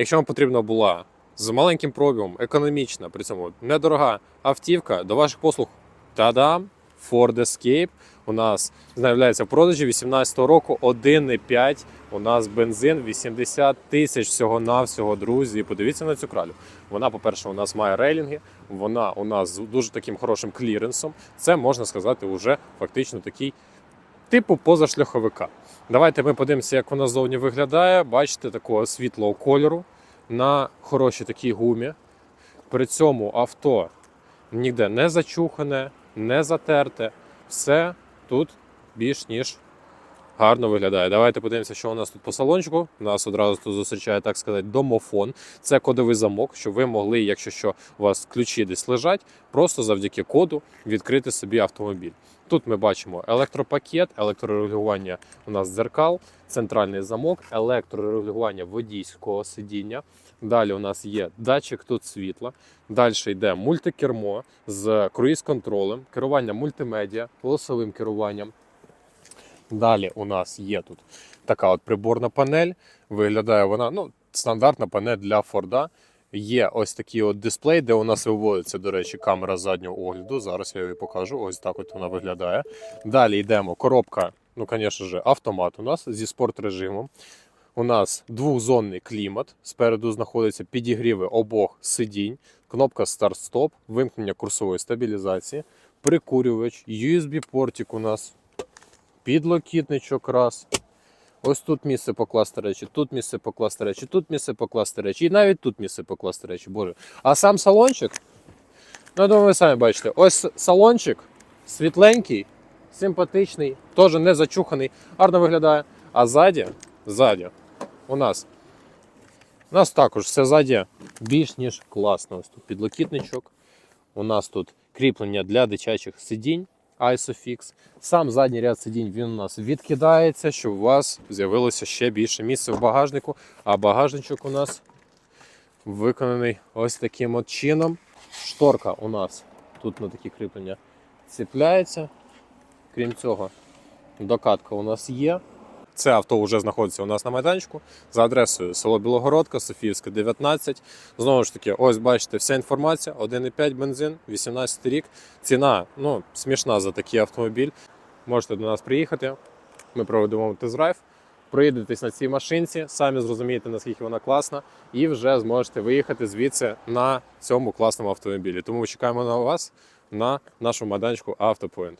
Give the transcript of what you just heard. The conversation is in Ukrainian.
Якщо вам потрібна була з маленьким пробігом, економічна, при цьому недорога автівка, до ваших послуг та-дам! Ford Escape у нас з'являється в продажі 18 року 1,5. У нас бензин 80 тисяч всього-навсього, друзі. Подивіться на цю кралю. Вона, по-перше, у нас має рейлінги, вона у нас з дуже таким хорошим кліренсом. Це можна сказати, уже фактично такий типу позашляховика. Давайте ми подивимося, як вона зовні виглядає. Бачите, такого світлого кольору на хорошій такій гумі. При цьому авто ніде не зачухане, не затерте. Все тут більш ніж гарно виглядає. Давайте подивимося, що у нас тут по салончику. Нас одразу тут зустрічає, так сказати, домофон. Це кодовий замок, щоб ви могли, якщо що у вас ключі десь лежать, просто завдяки коду відкрити собі автомобіль. Тут ми бачимо електропакет, електрорегулювання у нас дзеркал, центральний замок, електрорегулювання водійського сидіння. Далі у нас є датчик тут світла. Далі йде мультикермо з круїз-контролем, керування мультимедіа, голосовим керуванням. Далі у нас є тут така от приборна панель. Виглядає вона ну, стандартна панель для Форда. Є ось такий от дисплей, де у нас виводиться, до речі, камера заднього огляду. Зараз я її покажу. Ось так от вона виглядає. Далі йдемо. Коробка, ну, звісно ж, автомат у нас зі спорт режимом. У нас двохзонний клімат. Спереду знаходяться підігріви обох сидінь, кнопка старт-стоп, вимкнення курсової стабілізації, прикурювач, USB-портик у нас, підлокітничок раз. Ось тут місце покласти речі, тут місце покласти речі, тут місце покласти речі, і навіть тут місце покласти речі. Боже. А сам салончик, ну я думаю, ви самі бачите, ось салончик світленький, симпатичний, теж не зачуханий, гарно виглядає. А ззаді, ззаді у нас. У нас також все ззаді більш ніж класно. Ось тут підлокітничок. У нас тут кріплення для дитячих сидінь ISOFIX. Сам задній ряд сидінь він у нас відкидається, щоб у вас з'явилося ще більше місця в багажнику. А багажничок у нас виконаний ось таким от чином. Шторка у нас тут на такі кріплення ціпляється. Крім цього, докатка у нас є. Це авто вже знаходиться у нас на майданчику за адресою село Білогородка, Софіївська, 19. Знову ж таки, ось бачите, вся інформація: 1,5 бензин, 18 рік. Ціна ну, смішна за такий автомобіль. Можете до нас приїхати. Ми проведемо тест-драйв. Проїдетесь на цій машинці, самі зрозумієте, наскільки вона класна, і вже зможете виїхати звідси на цьому класному автомобілі. Тому чекаємо на вас на нашому майданчику Автопоінт.